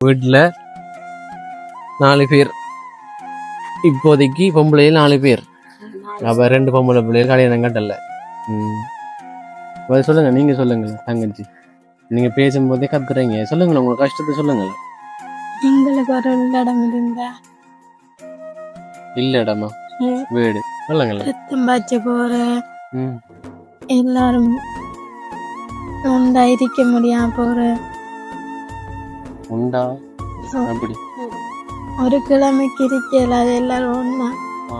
வீட்டில் நாலு பேர். இப்போதைக்கு பொம்பளையில் நாலு பேர். அப்போ ரெண்டு பொம்பளை பிள்ளைகள் கல்யாணம் கட்டல. ம். அப்ப சொல்லுங்க நீங்க சொல்லுங்க தங்கச்சி. நீங்க பேசும்போதே கத்துறீங்க. சொல்லுங்களேன் உங்க கஷ்டத்தை சொல்லுங்களேன் எங்களுக்கு ஒரு இடம் இருந்தா இல்ல இடமா? ம், வீடு. சொல்லுங்களேன் ரத்தம் பாய்ச்ச போற. எல்லாரும் உண்டா இருக்க முடியாம போற. உண்டா? அப்படி. ஒரு கிழமைக்கு இருக்கல அது எல்லாரும் ஒண்ணா. ஆ.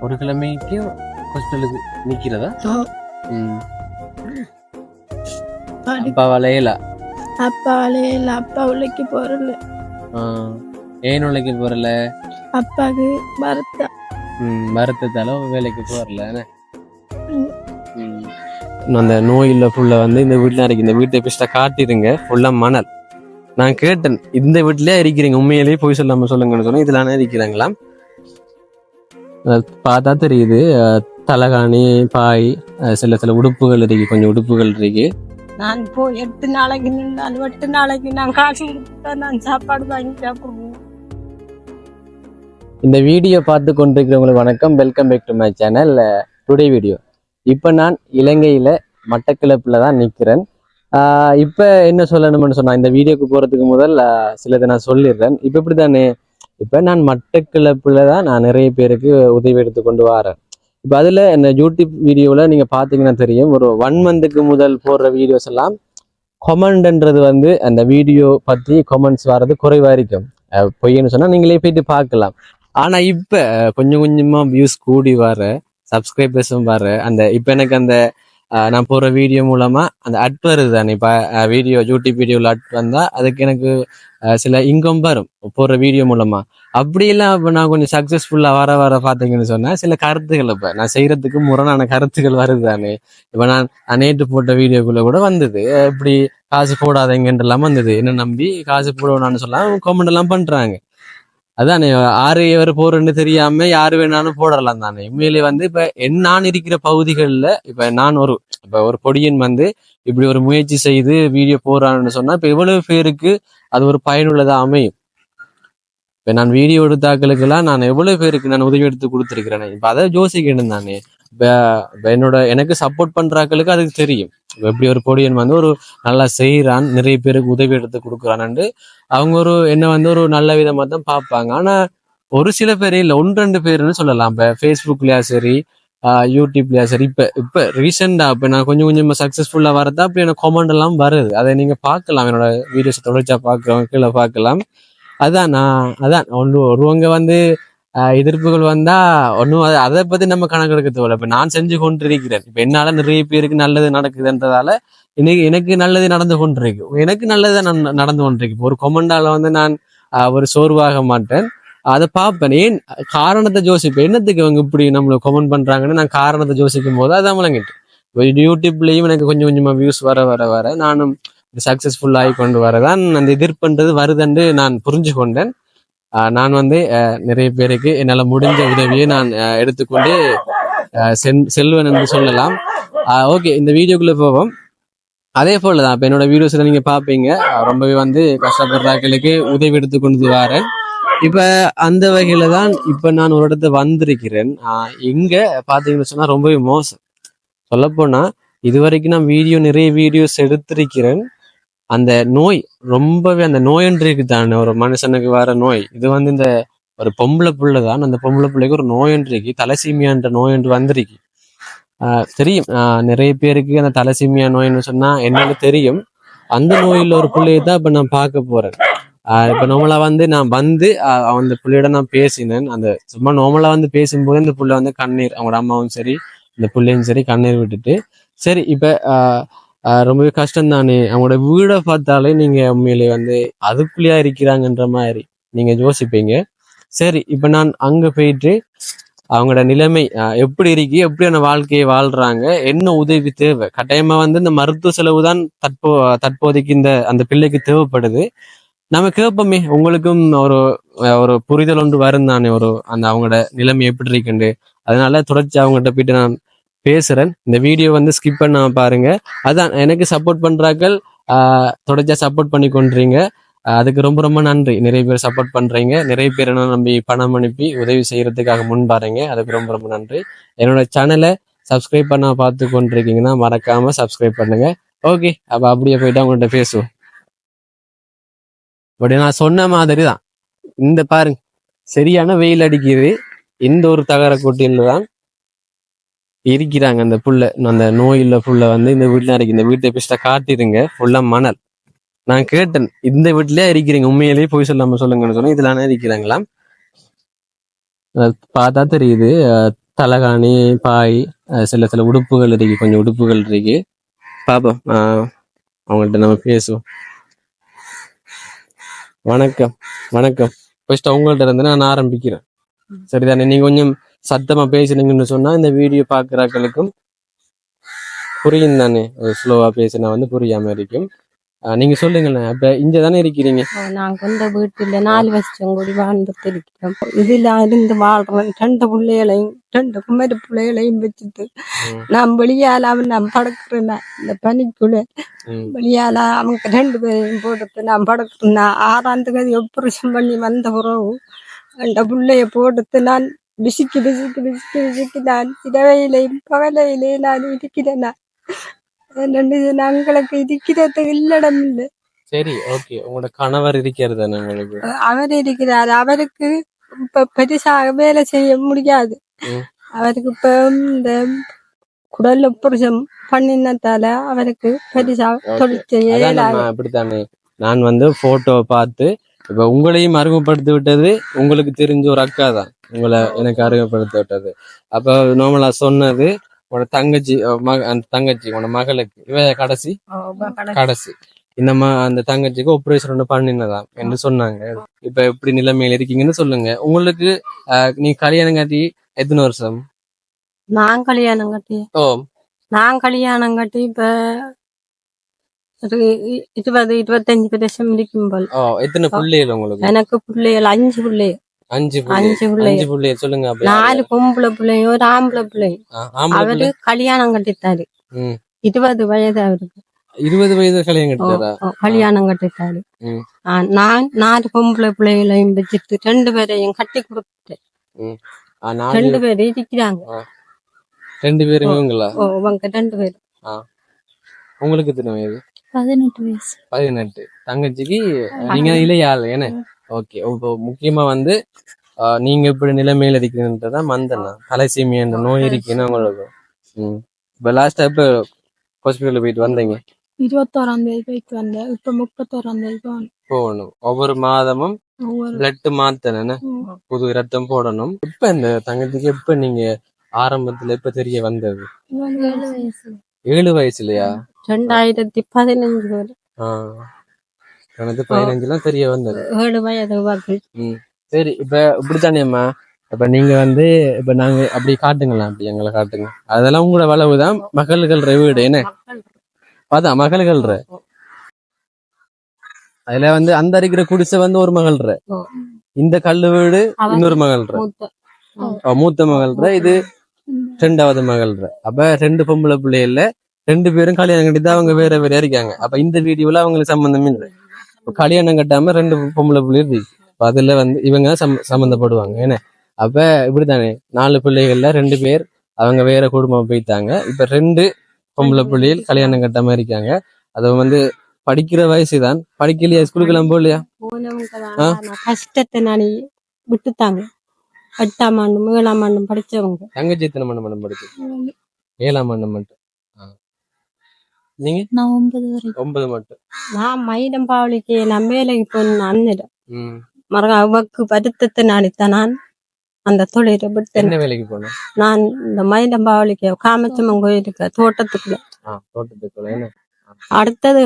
ஒரு கிழமைக்கு ஹாஸ்டலுக்கு நிக்கிறதா? ம். அப்பா வளையல? அப்பா இல்ல அப்பா உழைக்கு போறல. ஏன் உழைக்க போறல? அப்பாக்கு வருத்தம். ம் வருத்தத்தால வேலைக்கு போறல. அந்த நோயில்ல ஃபுல்லா வந்து இந்த வீட்டுல இருக்கு. இந்த வீட்டை பெஸ்டா காட்டிருங்க ஃபுல்லா மணல். நான் கேட்டேன் இந்த வீட்லயே இருக்கிறீங்க உண்மையிலேயே போய் சொல்லாம சொல்லுங்கன்னு சொன்னா இதுலானே இருக்கிறாங்களாம். பார்த்தா தெரியுது தலகாணி பாய் சில சில உடுப்புகள் இருக்கு. கொஞ்சம் உடுப்புகள் இருக்கு. நான் போய் எட்டு நாளைக்கு நின்றால் எட்டு நாளைக்கு நான் காசு கொடுத்தா நான் சாப்பாடு வாங்கி சாப்பிடுவோம் இந்த வீடியோ பார்த்து கொண்டிருக்கிறவங்களுக்கு வணக்கம். Welcome back to my channel today video இப்போ நான் இலங்கையில் மட்டக்கிழப்பில் தான் நிற்கிறேன் இப்போ என்ன சொல்லணும்னு சொன்னால் இந்த வீடியோக்கு போகிறதுக்கு முதல் சிலதை நான் சொல்லிடுறேன். இப்போ இப்படி தானே இப்போ நான் மட்டக்கிழப்பில் தான் நான் நிறைய பேருக்கு உதவி எடுத்து கொண்டு வரேன். இப்போ அதில் இந்த யூடியூப் வீடியோவில் நீங்கள் பார்த்தீங்கன்னா தெரியும் ஒரு ஒன் மந்த்துக்கு முதல் போடுற வீடியோஸ் எல்லாம் கொமெண்ட்ன்றது வந்து அந்த வீடியோ பற்றி கொமெண்ட்ஸ் வர்றது குறைவாக இருக்கும் பொய்ன்னு சொன்னால் நீங்களே போயிட்டு பார்க்கலாம். ஆனால் இப்போ கொஞ்சம் கொஞ்சமாக வியூஸ் கூடி வர சப்ஸ்கிரைபர்ஸும் பாரு. அந்த இப்ப எனக்கு அந்த நான் போற வீடியோ மூலமா அந்த அட் வருது தானே. இப்ப வீடியோ யூடியூப் வீடியோல அட் வந்தா அதுக்கு எனக்கு சில இன்கம் வரும். போற வீடியோ மூலமா. அப்படியெல்லாம் இப்ப நான் கொஞ்சம் சக்சஸ்ஃபுல்லா வர வர பாத்தீங்கன்னு சொன்னா சில கருத்துக்கள் இப்ப. நான் செய்யறதுக்கு முரணான கருத்துக்கள் வருது தானே. இப்ப நான் நேற்று போட்ட வீடியோக்குள்ள கூட வந்தது. இப்படி காசு போடாதீங்கன்றெல்லாம் வந்தது. என்ன நம்பி காசு போடணும்னு சொல்லலாம் கமெண்ட் எல்லாம் பண்றாங்க. அதானே ஆறு எவர் போறேன்னு தெரியாம யாரு வேணாலும் போடலாம் தானே. உண்மையிலே வந்து இப்ப என் நான் இருக்கிற பகுதிகளில் இப்ப நான் ஒரு இப்ப ஒரு பொடியன் வந்து இப்படி ஒரு முயற்சி செய்து வீடியோ போறான்னு சொன்னா இப்ப எவ்வளவு பேருக்கு அது ஒரு பயனுள்ளதா அமையும்? இப்ப நான் வீடியோ எடுத்தாக்களுக்கெல்லாம் நான் எவ்வளவு பேருக்கு நான் உதவி எடுத்து கொடுத்துருக்கிறேன். இப்ப அதை யோசிக்கணும் தானே. இப்ப என்னோட எனக்கு சப்போர்ட் பண்றாக்களுக்கு அதுக்கு தெரியும். எப்படி ஒரு பொடியன் வந்து ஒரு நல்லா செய்கிறான் நிறைய பேருக்கு உதவி எடுத்து கொடுக்குறான்னு அவங்க ஒரு என்ன வந்து ஒரு நல்ல விதமாக தான் பார்ப்பாங்க. ஆனால் ஒரு சில பேர் இல்லை ஒன்று ரெண்டு பேர்னு சொல்லலாம். இப்போ ஃபேஸ்புக்லயா சரி ஆஹ் யூடியூப்லயா சரி. இப்போ இப்போ ரீசெண்டாக இப்போ நான் கொஞ்சம் கொஞ்சமாக சக்ஸஸ்ஃபுல்லாக வரதா அப்படி எனக்கு கமெண்ட் எல்லாம் வருது. அதை நீங்கள் பார்க்கலாம். என்னோட வீடியோஸ் தொடர்ச்சியாக பார்க்கறவங்க கீழே பார்க்கலாம். அதான் நான் அதான். ஒன்று ஒருவங்க வந்து எதிர்ப்புகள் வந்தா ஒன்றும் அதை பத்தி நம்ம கணக்கெடுக்க தேவையில்ல. இப்ப நான் செஞ்சு கொண்டிருக்கிறேன். இப்ப என்னால நிறைய பேருக்கு நல்லது நடக்குதுன்றதால இன்னைக்கு எனக்கு நல்லது நடந்து கொண்டிருக்கு. எனக்கு நல்லது நடந்து கொண்டிருக்கு. ஒரு கொமண்டால வந்து நான் ஒரு சோர்வாக மாட்டேன். அதை பார்ப்பேன். ஏன்? காரணத்தை யோசிப்பேன். என்னத்துக்கு அவங்க இப்படி நம்மளை கமெண்ட் பண்றாங்கன்னு நான் காரணத்தை யோசிக்கும் போது அதான் முழங்கிட்டு யூடியூப்லயும் எனக்கு கொஞ்சம் கொஞ்சமா வியூஸ் வர வர வர நானும் சக்சஸ்ஃபுல் ஆகி கொண்டு வரதான் அந்த எதிர்ப்புன்றது வருதுன்னு நான் புரிஞ்சு கொண்டேன் நான் வந்து நிறைய பேருக்கு என்னால் முடிஞ்ச உதவியை நான் எடுத்துக்கொண்டு சென்- செல்வேன் என்று சொல்லலாம். ஓகே இந்த வீடியோக்குள்ளே போவோம். அதே போல தான் இப்போ என்னோட வீடியோஸில் நீங்கள் பார்ப்பீங்க ரொம்பவே வந்து கஷ்டப்படுறாக்களுக்கு உதவி எடுத்து கொண்டு வரேன். இப்போ அந்த வகையில் தான் இப்போ நான் ஒரு இடத்த வந்திருக்கிறேன். இங்கே பார்த்தீங்கன்னு சொன்னால் ரொம்பவே மோசம். சொல்லப்போனால் இது வரைக்கும் நான் வீடியோ நிறைய வீடியோஸ் எடுத்திருக்கிறேன். அந்த நோய் ரொம்பவே அந்த நோயன்றிருக்கு தானே ஒரு மனுஷனுக்கு வர நோய். இது வந்து இந்த ஒரு பொம்பளை பிள்ளை தான். அந்த பொம்பளை பிள்ளைக்கு ஒரு நோயன்றிருக்கு தலசீமியான்ற நோயன்று வந்திருக்கு. ஆஹ் தெரியும். ஆஹ் நிறைய பேருக்கு அந்த தலசீமியா நோய்னு சொன்னா என்னன்னு தெரியும். அந்த நோயில் ஒரு பிள்ளையை தான் இப்ப நான் பார்க்க போறேன். ஆஹ் இப்ப நோமலா வந்து நான் வந்து அந்த பிள்ளையோட நான் பேசினேன். அந்த சும்மா நார்மலா வந்து பேசும்போது இந்த புள்ள வந்து கண்ணீர் அவங்களோட அம்மாவும் சரி இந்த பிள்ளையும் சரி கண்ணீர் விட்டுட்டு. சரி இப்ப ஆஹ் ரொம்பவே கஷ்டம் தானே அவங்களோட வீடை பார்த்தாலே நீங்க உண்மையிலே வந்து அதுக்குள்ளேயா இருக்கிறாங்கன்ற மாதிரி நீங்க யோசிப்பீங்க. சரி இப்ப நான் அங்க போயிட்டு அவங்களோட நிலைமை ஆஹ் எப்படி இருக்கு? எப்படியான வாழ்க்கையை வாழ்றாங்க? என்ன உதவி தேவை? கட்டாயமா வந்து இந்த மருத்துவ செலவு தான் தற்போ தற்போதைக்கு இந்த அந்த பிள்ளைக்கு தேவைப்படுது. நம்ம கேட்போமே உங்களுக்கும் ஒரு ஒரு புரிதல் ஒன்று வரும் தானே ஒரு அந்த அவங்களோட நிலைமை எப்படி இருக்குண்டு அதனால தொடர்ச்சி அவங்ககிட்ட போயிட்டு நான் பேசுறேன். இந்த வீடியோ வந்து ஸ்கிப் பண்ணாம பாருங்க. அதான் எனக்கு சப்போர்ட் பண்றாக்கள் தொடர்ச்சியா சப்போர்ட் பண்ணி கொண்டுறீங்க அதுக்கு ரொம்ப ரொம்ப நன்றி. நிறைய பேர் சப்போர்ட் பண்றீங்க. நிறைய பேர் என்ன நம்பி பணம் அனுப்பி உதவி செய்யறதுக்காக முன் பாருங்க அதுக்கு ரொம்ப ரொம்ப நன்றி. என்னோட சேனலை சப்ஸ்கிரைப் பண்ண பார்த்து கொண்டிருக்கீங்கன்னா மறக்காம சப்ஸ்கிரைப் பண்ணுங்க. ஓகே அப்ப அப்படியே போயிட்டு அவங்கள்ட்ட பேசுவோம். பட் நான் சொன்ன மாதிரி தான் இந்த பாருங்க சரியான வெயில் அடிக்குது. இந்த ஒரு தகர கூட்டியில் தான் இருக்கிறாங்க அந்த புள்ள அந்த நோயுள்ள புள்ள வந்து இந்த வீட்டுல இருக்கு. இந்த வீட்டை பிஸ்ட காட்டிருங்க ஃபுல்லா மணல். நான் கேட்டேன் இந்த வீட்லயே இருக்கிறீங்க உண்மையிலேயே போய் சொல்லாம சொல்லுங்கன்னு சொன்னா இதுலானே இருக்கிறாங்களாம் பார்த்தா தெரியுது. தலகாணி பாய் சில சில உடுப்புகள் இருக்கு. கொஞ்சம் உடுப்புகள் இருக்கு. பாப்போம். அவங்கள்ட்ட நம்ம பேசுவோம். வணக்கம். வணக்கம். ஃபர்ஸ்ட் அவங்கள்ட்ட இருந்து நான் ஆரம்பிக்கிறேன். சரிதானே? நீங்க கொஞ்சம் சத்தமா பேசுனீங்கன்னு சொன்னா இந்த வீடியோ பாக்குறாக்களுக்கும் புரியும் தானே? ஸ்லோவா பேசினா வந்து புரியாம இருக்கும். நீங்க சொல்லுங்களேன். அப்ப இங்க தானே இருக்கிறீங்க? நாங்க இந்த வீட்டுல நாலு வருஷம் கூடி வாழ்ந்துட்டு இருக்கிறோம். இதுல இருந்து வாழ்றோம் ரெண்டு பிள்ளைகளையும் ரெண்டு குமரி பிள்ளைகளையும் வச்சுட்டு நான் வெளியால அவன் நான் படுக்கிறேன். இந்த பனிக்குள்ள வெளியால அவங்க ரெண்டு பேரையும் போட்டு நான் படுக்கிறேன். நான் ஆறாம் தேதி ஆபரேஷன் பண்ணி வந்த பிறகு அந்த பிள்ளைய போட்டு நான் விசிக்கி விசிக்கி விசிக்கி விசிக்கி நான் இரவையிலையும் பகலையிலையும் நான் இருக்கிறேன் என்னண்டு நாங்களுக்கு இருக்கிறதுக்கு இல்லடம் இல்லை சரி ஓகே உங்களோட கணவர் இருக்கிறது உங்களுக்கு அவர் இருக்கிறார் அவருக்கு இப்ப பெருசாக வேலை செய்ய முடியாது. அவருக்கு இப்ப இந்த குடல் புருஷம் பண்ணினதால அவருக்கு பெருசா Okay. தொழில் செய்ய அப்படித்தானே நான் வந்து போட்டோ பார்த்து இப்ப உங்களையும் அறிமுகப்படுத்தி விட்டது உங்களுக்கு தெரிஞ்ச ஒரு அக்கா தான். உங்களை எனக்கு அறிமுகப்படுத்தி விட்டது அப்ப நார்மலா சொன்னது உன்னோட தங்கச்சி மக- அந்த தங்கச்சி உன்னோட மகளுக்கு. இவ கடைசி? கடைசி. இந்த மா அந்த தங்கச்சிக்கு ஆபரேஷன் ஒன்று பண்ணினதாம் என்று சொன்னாங்க. இப்ப எப்படி நிலைமையில இருக்கீங்கன்னு சொல்லுங்க. உங்களுக்கு நீ கல்யாணம் காட்டி எத்தனை வருஷம்? நான் கல்யாணம் கட்டி. ஓ. நான் கல்யாணம் கட்டி இப்ப இருபது இருபத்தஞ்சு வருஷம் இருக்கும் போல் ஓ எத்தனை பிள்ளைகள் உங்களுக்கு எனக்கு பிள்ளைகள் அஞ்சு பிள்ளைகள் அஞ்சு அஞ்சு பிள்ளைகள் பிள்ளைய சொல்லுங்க நாலு பொம்பளை பிள்ளையும் ஒரு ஆம்பளை பிள்ளையும் அவரு கல்யாணம் கட்டிட்டாரு ம். இருபது வயது அவருக்கு இருபது வயது கல்யாணம் கட்டிட்டாரா கல்யாணம் கட்டிட்டாரு நான் நாலு பொம்பளை பிள்ளைகளையும் வச்சுட்டு ரெண்டு பேரையும் கட்டி கொடுத்துட்டேன் ரெண்டு பேரும் இருக்கிறாங்க ரெண்டு பேரும் இவங்களா ரெண்டு பேரும் உங்களுக்கு எத்தனை வயது பதினெட்டு வயசு. பதினெட்டு. தங்கச்சிக்கு நீங்க இளையாள் என்ன? ஓகே. இப்போ முக்கியமா வந்து நீங்க இப்படி நிலைமையில இருக்கிறதுன்றதா மந்தனா. தலைசீமி என்ற நோய் இருக்குன்னு உங்களுக்கு? ம். இப்போ லாஸ்டா இப்போ ஹாஸ்பிட்டல் போயிட்டு வந்தீங்க? இருபத்தோராம் தேதி போயிட்டு வந்தேன். இப்ப முப்பத்தோராம் தேதி போகணும். ஒவ்வொரு மாதமும் பிளட் மாத்தணும். புது ரத்தம் போடணும். இப்ப இந்த தங்கச்சிக்கு எப்ப நீங்க ஆரம்பத்துல எப்ப தெரிய வந்தது? ஏழு வயசு. ஏழு வயசுலயா? ரெண்டாயிரத்தி பதினஞ்சு வரை. எனக்கு பதினஞ்சுலாம் தெரிய வந்தது. ஏழு வயது சரி இப்ப இப்படித்தானேம்மா இப்ப நீங்க வந்து இப்ப நாங்க அப்படி காட்டுங்களா அப்படி எங்களை காட்டுங்க. அதெல்லாம் உங்களோட வளவுதான் மகள்கள் வீடு என்ன? அதான் மகள்கள் அதுல வந்து அந்த இருக்கிற குடிசை வந்து ஒரு மகள்ற. ஓ. இந்த கல்லு வீடு இன்னொரு மகள்ற. மூத்த. மகள்ற. இது ரெண்டாவது மகள்ற. அப்ப ரெண்டு பொம்பளை பிள்ளைகள்ல ரெண்டு பேரும் கல்யாணம் கட்டி தான் அவங்க வேற வேற இருக்காங்க அப்ப இந்த வீடியோல அவங்களுக்கு சம்பந்தம் இல்லை. கல்யாணம் கட்டாம ரெண்டு பொம்பளை பிள்ளை இருக்கு. அதுல வந்து இவங்க சம்ம- சம்மந்தப்படுவாங்க. என்ன? அப்ப இப்படித்தானே. நாலு பிள்ளைகள்ல ரெண்டு பேர் அவங்க வேற குடும்பம் போயிட்டாங்க. இப்ப ரெண்டு பொம்பளை பிள்ளைகள் கல்யாணம் கட்டாம இருக்காங்க. அது வந்து படிக்கிற வயசு தான் படிக்கலையா ஸ்கூலுக்கு எல்லாம் போகலையா கஷ்டத்தை நான் விட்டுட்டாங்க. எட்டாம் ஆண்டும் ஏழாம் ஆண்டும் படிச்சவங்க. தங்கச்சி எத்தனை மணி மணம் படிச்சு ஏழாம் மணம் மட்டும். நீங்க? நான் ஒன்பது வரை. ஒன்பது மட்டும். நான் மயிலம் பாவலிக்கு நான் வேலைக்கு போன அன்னிடம். ம். மறு அவக்கு வருத்தத்தினால்தான் நான். அந்த தொழிலை விட்டேன் என்ன வேலைக்கு போனோம் நான் இந்த மயிலம் பாவலிக்கு காமச்சம்மன் கோயிலுக்கு தோட்டத்துக்குள்ள. தோட்டத்துக்குள்ள. அடுத்தது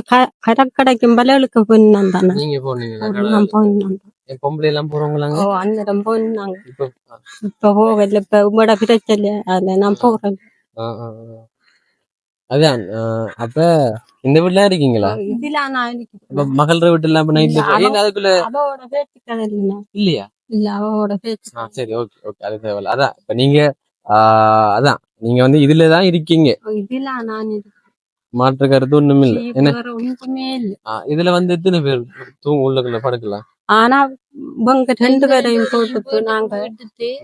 கடற்கடைக்கும் பலவுக்கு போனான் தானே நீங்க போனீங்களா? நான் போனான் பொம்பளை எல்லாம் போறவங்களாங்க ஓ அன்னிடம் போனாங்க இப்போ? போகல இப்ப உங்களோட பிரச்சனை. அதுல நான் போறேன். அதான் அப்ப இந்த வீட்டுல இருக்கீங்களா. மகள்ற வீட்டுல அப்ப நைட்ல இல்ல, ஏன் அதுக்குள்ள இல்லையா? இல்ல அவளோட பேச்சு ஆ சரி ஓகே ஓகே அது தேவையில்ல. அதான் இப்ப நீங்க அதான் நீங்க வந்து இதுலதான் இருக்கீங்க. இதுல நான். மாற்று கருத்து ஒண்ணும் இல்ல. என்ன? இதுல வந்து எத்தனை பேர் தூங்க உள்ளுக்குள்ள படுக்கலாம்? ஆனா இவங்க ரெண்டு பேரையும் போட்டுட்டு நாங்க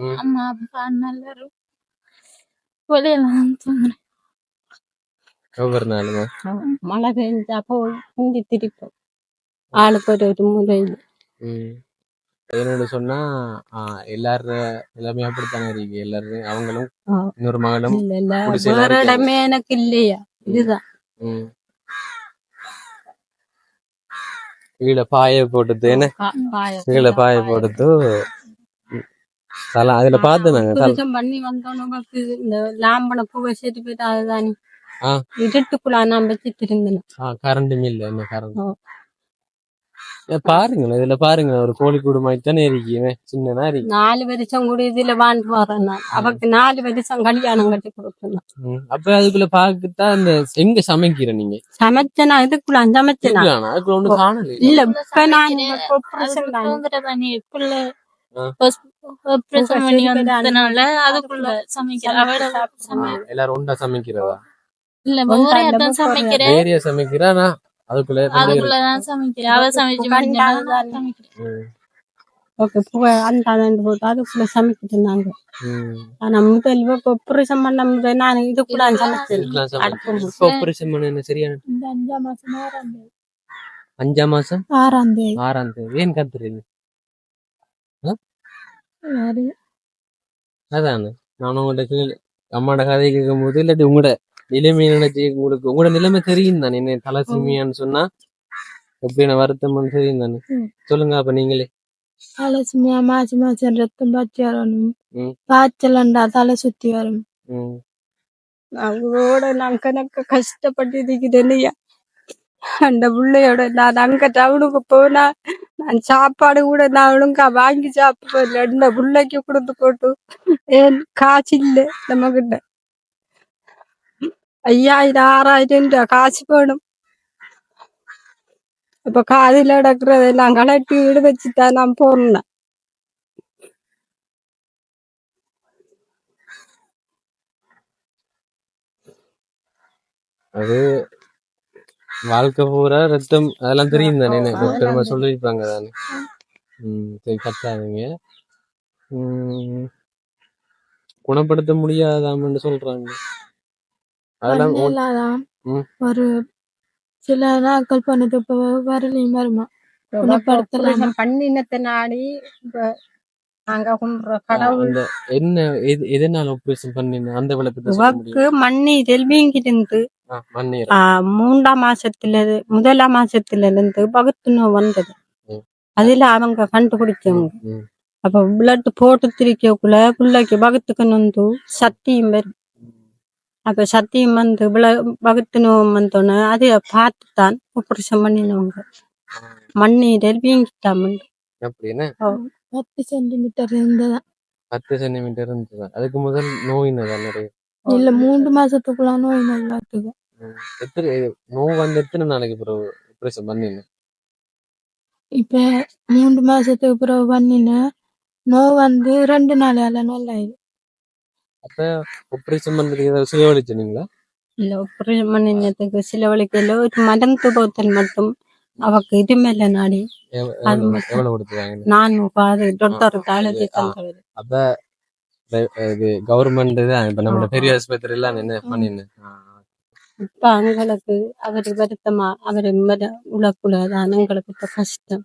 ம். அம்மா அப்பா தூங்குறேன். ஒவ்வொரு நாளுமா மழை பெஞ்சா போய் இங்க திருப்போம். ஆளுக்கு ஒரு ஒரு முறையில். என்னோட சொன்னா எல்லாரும் எல்லாமே அப்படித்தானே இருக்கு எல்லாரும் அவங்களும். இன்னொரு மகளும் இல்ல இல்ல. குடிசையில வேற இருக்காங்க. இடமே எனக்கு இல்லையா? இதுதான். ம். கீழே பாய போட்டுட்டு என்ன? பாய- கீழே பாய போட்டுட்டு ம், தலை அதுல பார்த்து நாங்க தலை. பண்ணி வந்தவனுக்கு இந்த லாம்பன பூவை சேர்த்து போயிட்டு அதுதானே? இருந்தேன் ஆ கரண்ட்டும் இல்ல என்ன கரண்ட் ஓ. பாருங்களேன் இதுல பாருங்க ஒரு கோழி கூடு மாதிரி தானே இருக்கீங்க சின்னதா இருக்கு. நாலு வருஷம் கூட இதுல வாழ்ந்து வரேன் நான். அவக்கு நாலு வருஷம் கல்யாணம் கட்டி கொடுக்கணும். அப்ப அதுக்குள்ள பாக்குத்தா அந்த எங்க சமைக்கிற நீங்க? சமைச்சனா இதுக்குள்ள சமைச்சனா? அதுக்குள்ள ஒண்ணு காணல இல்ல இப்ப நான் பண்ணி வந்ததுனால அதுக்குள்ள சமைக்கிறேன். எல்லாரும் ஒண்டா சமைக்கிறதா? வேறையா சமைக்கிறானா அதுக்குள்ள. அதுக்குள்ளதான் சமைக்கிறேன். அவ சமைச்சு. ஓகே அஞ்சாம் மாசம். ஆறாம் தேதி. அஞ்சாம் மாசம்? ஆறாம் தேதி. ஆறாம் தேதி. ஏன் கத்துறீங்க யாரு? அதானே. நான் உங்கள்ட்ட கேளு. அம்மாட கதை கேட்கும் போது இல்லாட்டி உங்களோட நிலைமை நினைச்சு உங்களுக்கு? உங்களோட நிலைமை தெரியும் தானே? என்ன தலை சிமியான்னு சொன்னா எப்படி நான் வருத்தம்னு தெரியும் தானே. சொல்லுங்க அப்ப நீங்களே. தலை சும்மா மாசி மாசம் ரத்தம் பற்றி வரணும் ம். காய்ச்சலண்டா தலை சுத்தி வரும். அவங்களோட நான் கணக்க கஷ்டப்பட்டு இருக்கிறேன் அந்த பிள்ளையோட நான் அங்க டவுனுக்கு போனா நான் சாப்பாடு கூட நான் ஒழுங்கா வாங்கி சாப்பிடுவேன் அந்த பிள்ளைக்கு கொடுத்து போட்டு ஏன் காசு இல்லை நம்ம கிட்ட? ஐயாயிரம் ஆறாயிரம் ரூபா காசு வேணும் இப்ப காதில் கிடக்குறதெல்லாம் கலட்டி வீடு வச்சுதான் நான் போனேன் அது வாழ்க்கை பூரா ரத்தம் அதெல்லாம் தெரியும் தானே டாக்டர் நம்ம சொல்லியிருப்பாங்க தானே ம் சரி கத்தாதீங்க ம், குணப்படுத்த முடியாதாமன்னு சொல்றாங்க அதெல்லாம். ஒரு சில நாட்கள் பண்ணது இப்ப வரலையும் வருமா? குணப்படுத்தலாமா? பண்ணினத்தை நாடி நாங்க கும்பிடுற கடவுள். என்ன எது எதனால ஆபரேஷன் பண்ணின? அந்த விளக்கத்தை உவக்கு மண்ணீரல் வீங்கிருந்து மூன்றாம் மாசத்துல முதலாம் மாசத்துல இருந்து பகுத்து நோய் வந்தது. அதுல அவங்க கண்டுபிடிச்சவங்க. அப்ப பிளட் போட்டு திரிக்கக்குள்ள பிள்ளைக்கு பகுத்துக்கு நொந்து சத்தியம் வரும். அப்ப சத்தியம் வந்து விள- பகுத்து நோய் வந்தோன்னு அதை பார்த்து தான் ஆபரேஷன் பண்ணினவங்க மண்ணீரல் வீங்கிட்டாம அப்படின்னா? பத்து சென்டிமீட்டர் இருந்ததா? பத்து சென்டிமீட்டர் இருந்தது? அதுக்கு முதல் நோயினதா நிறைய? இல்ல மூன்று மாசத்துக்குள்ள நோய் நல்லாத்துக்கு. எத்தனை நோய் வந்து எத்தனை நாளைக்கு பிறகு ஆபரேஷன் பண்ணின இப்ப மூன்று மாசத்துக்கு பிறகு பண்ணின நோய் வந்து ரெண்டு நாளால நல்லாயிடும் அப்ப ஆபரேஷன் பண்றதுக்கு ஏதாவது செலவழிச்சீங்களா இல்ல ஆபரேஷன் பண்ணினதுக்கு சில வழிக்கல ஒரு மருந்து போத்தல் மட்டும். அவக்கு இது மேல நாடி. எவ்வளவு கொடுத்துருவாங்க நான் பாரு டாக்டர் ஆ. தந்தவர். அப்ப இது கவர்மெண்ட் தான் இப்ப நம்ம பெரிய ஆஸ்பத்திரி எல்லாம் என்ன பண்ணின இப்ப எங்களுக்கு அவர் வருத்தமா அவர் உலக்குள்ளதான் எங்களுக்கு இப்ப கஷ்டம்.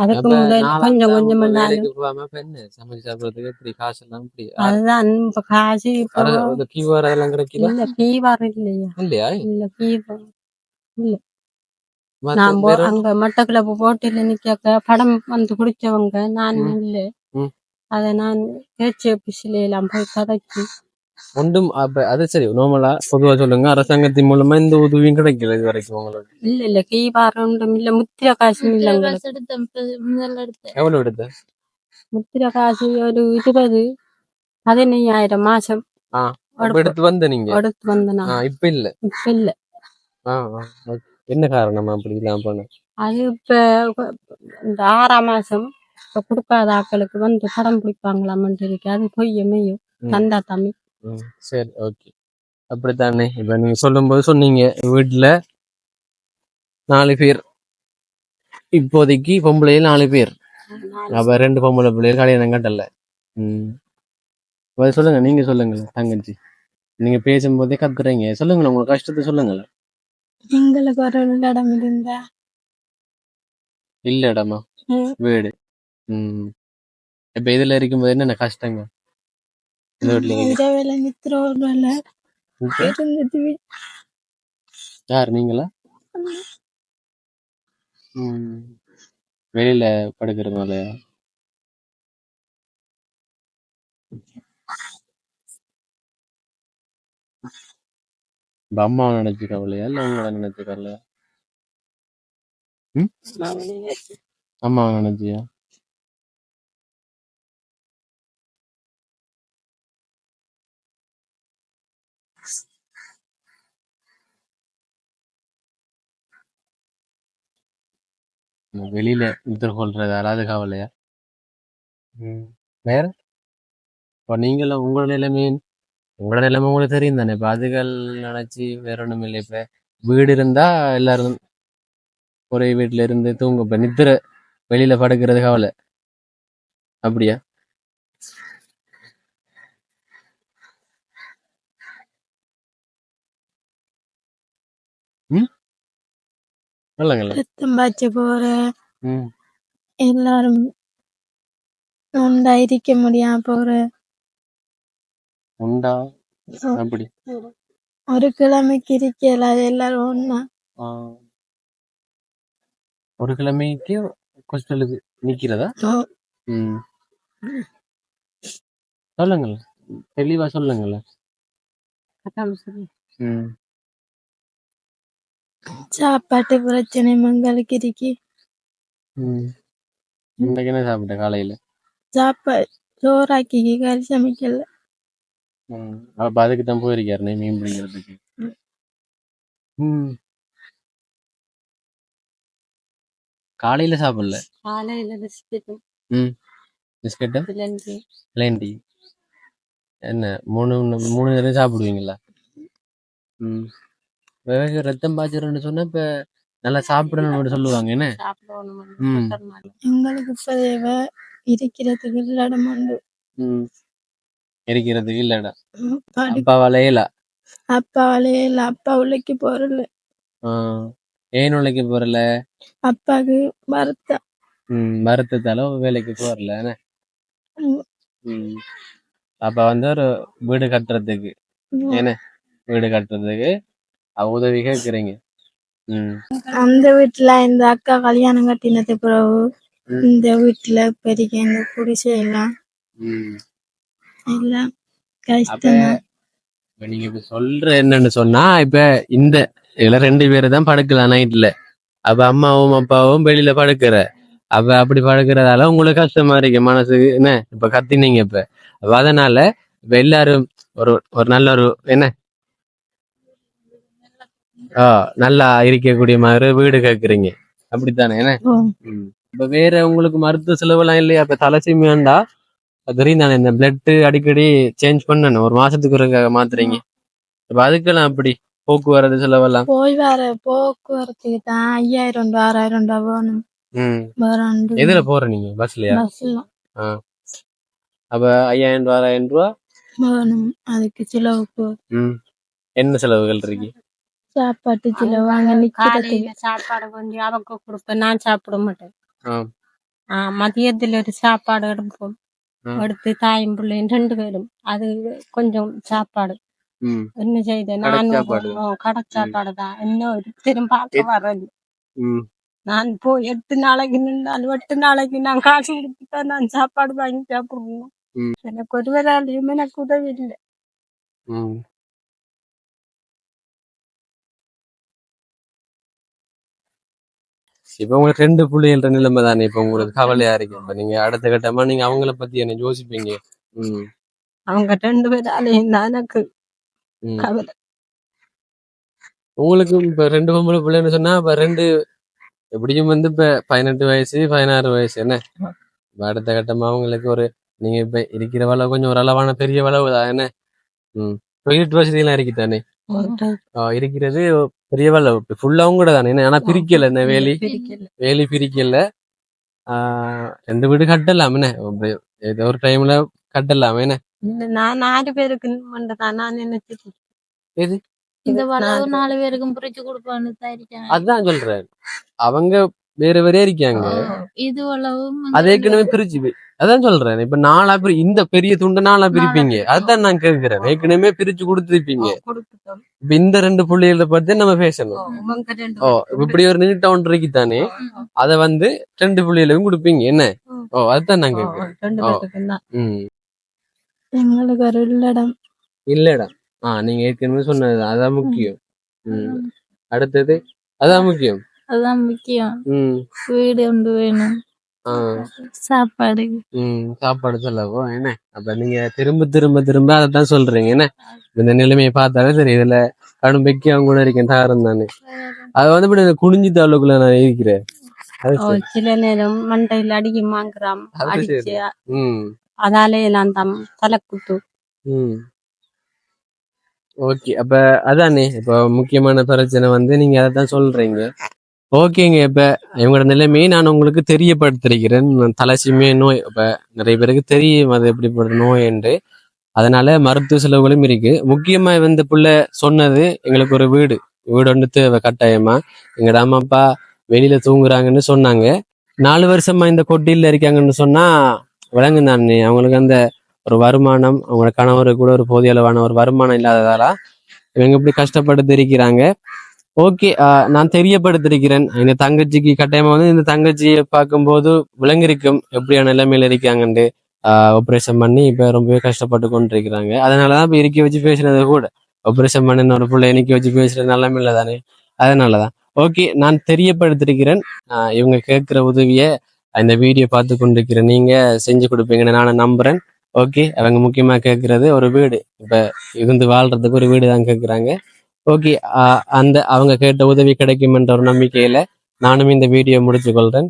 அதுக்கு முதல் கொஞ்சம் கொஞ்சம் அதுதான் இப்ப காசு கியூஆர் அதெல்லாம் கிடைக்குதா? இல்ல ஃபீவர் இல்லையா? இல்லையா? இல்ல ஃபீவர் மத்த நான் அங்க மட்டக்களப்பு போட்டில நிக்க படம் வந்து குடிச்சவங்க நான். இல்ல. அத நான் ஆபீஸ்ல எல்லாம் போய் கதைச்சு ஒன்றும் அப்ப அது சரி நார்மலா பொதுவா சொல்லுங்க. அரசாங்கத்தின் மூலமா இந்த உதவியும் கிடைக்கல இது வரைக்கும் உங்களுக்கு? இல்ல இல்ல ஃபீவர் ஒன்றும் இல்ல. முத்திர காசும் இல்ல எவ்வளவு எடுத்த? முத்திர காசு ஒரு இருபது பதினையாயிரம் மாசம். எடுத்து வந்த நீங்க? எடுத்து வந்தனா இப்ப இல்ல? இப்ப இல்ல. ஆ, ஆ, okay. என்ன காரணம் அப்படி இல்லாம போன? அது இப்ப இந்த ஆறாம் மாசம் இப்ப கொடுக்காத ஆட்களுக்கு வந்து படம் பிடிப்பாங்களாமன்ட்டு இருக்கு அது பொய் மெய்யும் ம். தந்தா தமிழ் ம், சரி ஓகே. அப்படித்தானே? இப்ப நீங்க சொல்லும்போது சொன்னீங்க வீட்டுல நாலு பேர். இப்போதைக்கு பொம்பளையில் நாலு பேர். அப்ப ரெண்டு பொம்பளை பிள்ளைகள் கல்யாணம் கட்டல. ம். அப்ப சொல்லுங்க நீங்க சொல்லுங்க தங்கச்சி. நீங்க பேசும்போதே கத்துறீங்க. சொல்லுங்களேன் உங்க கஷ்டத்தை சொல்லுங்களேன். எங்களுக்கு ஒரு இடம் இருந்தா. இல்ல இடமா. வீடு. ம். இப்ப இதுல இருக்கும்போது என்னென்ன கஷ்டங்க. இரவேல நித்திர இருந்தது யார் நீங்களா? வெளியில படுக்கிறதுனாலயா அம்மாவை நினைச்சு கவலையா இல்ல உங்களை நினைச்சு கவலையா ம் அம்மாவை நினைச்சியா? இந்த வெளியில நித்திர கொள்றதால அது கவலையா ம். வேற? இப்போ நீங்களும் உங்களோட நிலைமை உங்களோட நிலைமை உங்களுக்கு தெரியும் தானே இப்போ அதுகள் நினைச்சு வேற ஒண்ணும் இல்லை. இப்ப வீடு இருந்தா எல்லாரும் ஒரே வீட்டுல இருந்து தூங்க இப்ப நித்திர வெளியில படுக்கிறது கவலை. அப்படியா ம் சொல்லுங்களேன் ரத்தம் பாய்ச்ச போற. ம். எல்லாரும் உண்டா இருக்க முடியாம போற. உண்டா? அப்படி. ஒரு கிழமைக்கு இருக்கல அது எல்லாரும் ஒண்ணா. ஆ. ஒரு கிழமைக்கு ஹாஸ்டலுக்கு நிக்கிறதா? ம். சொல்லுங்களேன் தெளிவா சொல்லுங்களேன் ம். சாப்பாட்டு பிரச்சனை மங்களுக்கு இருக்கு. ம். இன்னைக்கு என்ன சாப்பிட்ட காலையில? சாப்பாடு சோறாக்கி கறி சமைக்கல. ம். அப்ப அதுக்கு தான் போயிருக்காரு நீ மீன் பிடிக்கிறதுக்கு. ம். காலையில சாப்பிடல? காலையில பிஸ்கெட் ம். பிஸ்கட்டு? பிள்ளைங்க பிளேன் டீ என்ன மூணு மூணு நேரம் சாப்பிடுவீங்களா? ம். வேக ரத்தம் பாய்ச்சறன்னு சொன்னா இப்ப நல்லா சாப்பிடணும்னு சொல்லுவாங்க. என்ன? ம். எங்களுக்கு இப்ப தேவை இருக்கிறதுக்கு இடம் உண்டு ம். இருக்கிறதுக்கு இல்லடா அப்பா வளையல? அப்பா வளையல அப்பா உழைக்கு போறல ஏன் உழைக்க போறல அப்பாக்கு வருத்தா ம் வருத்தத்தால வேலைக்கு போறல ம். அப்ப வந்து ஒரு வீடு கட்டுறதுக்கு. என்ன? வீடு கட்டுறதுக்கு. உதவி கேட்குறீங்க ம். அந்த வீட்டுல இந்த அக்கா கல்யாணம் கட்டினது பிறகு ம். இந்த வீட்டுல பெரிய இந்த குடிசை எல்லாம் ம். எல்லாம் அப்ப கஷ்டம் இப்ப நீங்க இப்ப சொல்ற என்னன்னு சொன்னா இப்ப இந்த இதுல ரெண்டு பேரு தான் படுக்கலாம் நைட்ல. அப்ப அம்மாவும் அப்பாவும் வெளியில படுக்கிற. அப்ப அப்படி படுக்கிறதால உங்களுக்கு கஷ்டமா இருக்கு மனசுக்கு என்ன? இப்ப கத்தினீங்க இப்ப. அப்ப அதனால இப்ப எல்லாரும் ஒரு ஒரு நல்ல ஒரு என்ன? நல்லா இருக்கக்கூடிய மாதிரி வீடு கேக்குறீங்க. அப்படித்தானே. இப்ப வேற உங்களுக்கு மருத்துவ செலவெல்லாம் இல்லையா? இப்ப தலைச்சிமி வேண்டா தெரியும் தானே இந்த பிளட் அடிக்கடி சேஞ்ச் பண்ணணும். ஒரு மாசத்துக்கு ஒரு மாத்துறீங்க. இப்ப அதுக்கெல்லாம் அப்படி போக்குவரத்து செலவெல்லாம்? போய் வர போக்குவரத்துக்கு தான் ஐயாயிரம் ரூபா ஆறாயிரம் ரூபா வேணும். எதுல போற நீங்க? பஸ்லயா பஸ்ல அப்ப ஐயாயிரம் ரூபா ஆறாயிரம் ரூபா? வேணும். அதுக்கு செலவுக்கு. என்ன செலவுகள் இருக்கு? சாப்பாட்டு செலவு அங்க நிக்கிறதுக்கு காலையில சாப்பாடு கொஞ்சம் அவங்க கொடுப்பேன். நான் சாப்பிட மாட்டேன். ஆ. ஆ, மதியத்துல ஒரு சாப்பாடு எடுப்போம். ஆ. எடுத்து தாயும் பிள்ளையும் ரெண்டு பேரும். அது கொஞ்சம் சாப்பாடு. ம். என்ன செய்த? கடை நான் சாப்பாடு. கடை சாப்பாடு தான். என்ன ஒருத்தரும் பார்க்க வரல ம். நான் போய் எட்டு நாளைக்கு நின்றாலும் எட்டு நாளைக்கு நான் காசு கொடுத்துட்டா நான் சாப்பாடு வாங்கி சாப்பிடுவோம். ம். எனக்கு ஒரு வேலையும் எனக்கு உதவி இல்லை. ம். இப்ப உங்களுக்கு ரெண்டு புள்ளிகள்ன்ற நிலைமை தானே இப்ப உங்களுக்கு கவலையா இருக்கு. இப்ப நீங்க அடுத்த கட்டமா நீங்க அவங்கள பத்தி என்ன யோசிப்பீங்க? ம். அவங்க ரெண்டு பேராலையும் தான் எனக்கு ம். கவலை. உங்களுக்கு இப்ப ரெண்டு பொம்பளை பிள்ளைன்னு சொன்னா இப்ப ரெண்டு எப்படியும் வந்து இப்ப பதினெட்டு வயசு பதினாறு வயசு என்ன? இப்ப அடுத்த கட்டமா அவங்களுக்கு ஒரு நீங்க இப்ப இருக்கிற வளவு கொஞ்சம் ஒரு அளவான பெரிய வளவு தான் என்ன? ம். டாய்லெட் வசதி எல்லாம் இருக்கு தானே? இருக்கிறது பெரியவல்ல ஃபுல்லாவும் கூட தானே. ஆனா பிரிக்கல என்ன வேலி. வேலி பிரிக்கல. ஆஹ் ரெண்டு வீடு கட்டலாம் என்ன? ஏதோ ஒரு டைம்ல கட்டலாம் என்ன? நான் நாலு பேருக்கு நான் எது? இந்த வளவு நாலு பேருக்கும் பிரிச்சு கொடுப்பான்னு அதான் சொல்றேன். அவங்க வேற வேறே இருக்காங்க. இது அது ஏற்கனவே பிரிச்சு அதான் சொல்றேன். இப்ப நாலா பிரி இந்த பெரிய துண்டு நாலா பிரிப்பீங்க. அதான் நான் கேக்குறேன். ஏற்கனவே பிரிச்சு கொடுத்துருப்பீங்க. இப்ப இந்த ரெண்டு புள்ளிகளை பத்தி நம்ம பேசணும். ஓ இப்ப இப்படி ஒரு நீட்ட ஒன்று இருக்கு தானே? அத வந்து ரெண்டு புள்ளிகளையும் கொடுப்பீங்க. என்ன. ஓ அதுதான் நான் ம். எங்களுக்கு ஒரு இல்லடம். இல்லடா ஆ நீங்க ஏற்கனவே சொன்னது அதான் முக்கியம். ம். அடுத்தது? அதான் முக்கியம். அதுதான் முக்கியம். ம். வீடு ஒன்று வேணும். சாப்பாடு. ம் சாப்பாடு சொல்லவோ என்ன? அப்ப நீங்க திரும்ப திரும்ப திரும்ப அதை தான் சொல்றீங்க என்ன? இந்த நிலைமையை பார்த்தாலே சரி இதுல கடும்பைக்கு அவங்க கூட இருக்கேன் தாரம் தானே. அது வந்து இப்படி இந்த குனிஞ்சி தாளுக்குள்ள நான் இருக்கிறேன். சில நேரம் மண்டையில் அடிக்குமாங்கிறாம் அது அடிச்சு அதாலே நான் தம் ம். ஓகே அப்ப அதானே இப்போ முக்கியமான பிரச்சனை வந்து நீங்க அதை தான் சொல்றீங்க. ஓகேங்க இப்ப இவங்களோட நிலைமையை நான் உங்களுக்கு தெரியப்படுத்திருக்கிறேன் நான் தலசிமே நோய் இப்ப நிறைய பேருக்கு தெரியும் அது எப்படிப்பட்ட நோய் என்று. அதனால மருத்துவ செலவுகளும் இருக்கு. முக்கியமா இந்த புள்ள சொன்னது எங்களுக்கு ஒரு வீடு. வீடு ஒன்று தேவை கட்டாயமா. எங்களோட அம்மா அப்பா வெளியில தூங்குறாங்கன்னு சொன்னாங்க. நாலு வருஷமா இந்த கொட்டியில இருக்காங்கன்னு சொன்னா விளங்கு தானே அவங்களுக்கு அந்த ஒரு வருமானம் அவங்களோட கணவருக்கு கூட ஒரு போதிய அளவான ஒரு வருமானம் இல்லாததால இவங்க இப்படி கஷ்டப்பட்டு இருக்கிறாங்க. ஓகே நான் தெரியப்படுத்திருக்கிறேன். இந்த தங்கச்சிக்கு கட்டாயமா வந்து இந்த தங்கச்சியை பார்க்கும்போது விளங்கிருக்கும் எப்படியான நிலைமையில இருக்காங்கன்ட்டு ஆப்ரேஷன் பண்ணி இப்ப ரொம்பவே கஷ்டப்பட்டு கொண்டிருக்கிறாங்க. அதனாலதான் இப்ப இறுக்கி வச்சு பேசுனது கூட. ஆப்ரேஷன் பண்ணின ஒரு பிள்ளை இணைக்கி வச்சு பேசுறது நிலைமையில தானே? அதனாலதான். ஓகே நான் தெரியப்படுத்திருக்கிறேன். ஆஹ் இவங்க கேட்கிற உதவியை இந்த வீடியோ பார்த்து கொண்டிருக்கிறேன் நீங்க செஞ்சு கொடுப்பீங்கன்னு நான் நம்புறேன். ஓகே அவங்க முக்கியமா கேட்கறது ஒரு வீடு. இப்ப இருந்து வாழ்றதுக்கு ஒரு வீடு தான் கேட்கறாங்க. ஓகே அந்த அவங்க கேட்ட உதவி கிடைக்குமென்ற ஒரு நம்பிக்கையில நானும் இந்த வீடியோ முடிச்சு கொள்றேன்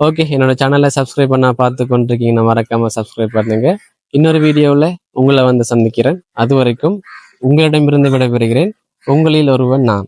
ஓகே என்னோட சேனலை சப்ஸ்கிரைப் பண்ணா பார்த்து கொண்டிருக்கீங்கன்னா மறக்காம சப்ஸ்கிரைப் பண்ணுங்க. இன்னொரு வீடியோவில் உங்களை வந்து சந்திக்கிறேன். அது வரைக்கும் உங்களிடமிருந்து விடைபெறுகிறேன். உங்களில் ஒருவன் நான்.